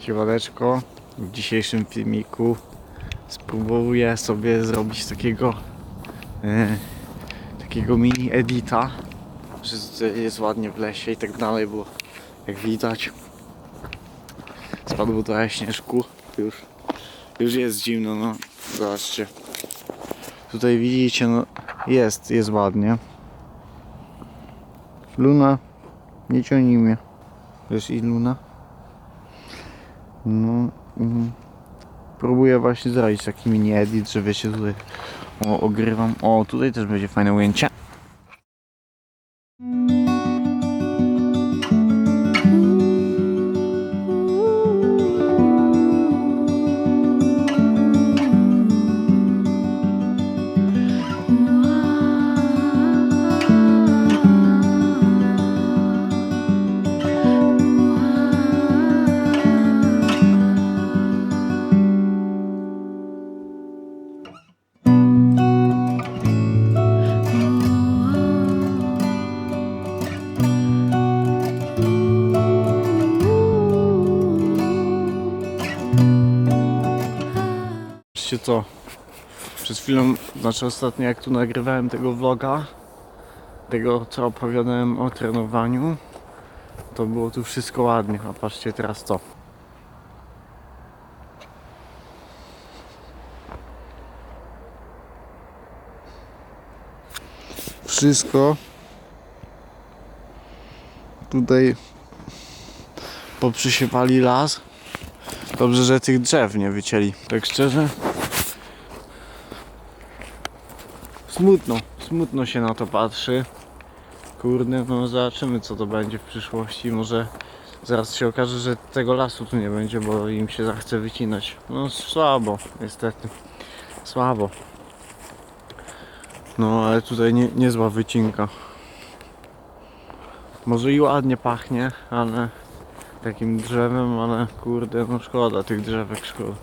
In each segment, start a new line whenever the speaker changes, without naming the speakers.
Siemaneczko. W dzisiejszym filmiku spróbuję sobie zrobić takiego e, takiego mini edita, że jest ładnie w lesie i tak dalej, bo jak widać spadło trochę śnieżku. Już już jest zimno, no zobaczcie. Tutaj widzicie, no jest, jest ładnie. Luna nie ciągnij mnie wiesz i Luna no mm, próbuję właśnie zrobić taki mini edit, że wiecie tutaj o, ogrywam, o tutaj też będzie fajne ujęcie Wiecie co? Przed chwilą, znaczy ostatnio jak tu nagrywałem tego vloga, tego co opowiadałem o trenowaniu, to było tu wszystko ładnie, a patrzcie teraz co. Wszystko tutaj poprzysiewali las. Dobrze, że tych drzew nie wycięli. Tak szczerze. Smutno, smutno się na to patrzy. Kurde, no zobaczymy co to będzie w przyszłości. Może zaraz się okaże, że tego lasu tu nie będzie, bo im się zachce wycinać. No słabo, niestety. Słabo. No ale tutaj nie, niezła wycinka. Może i ładnie pachnie, ale takim drzewem, ale kurde, no szkoda tych drzewek, szkoda.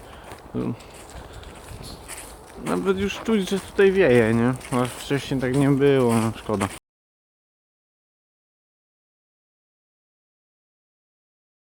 Nawet już czuć, że tutaj wieje, nie? A wcześniej tak nie było, no szkoda.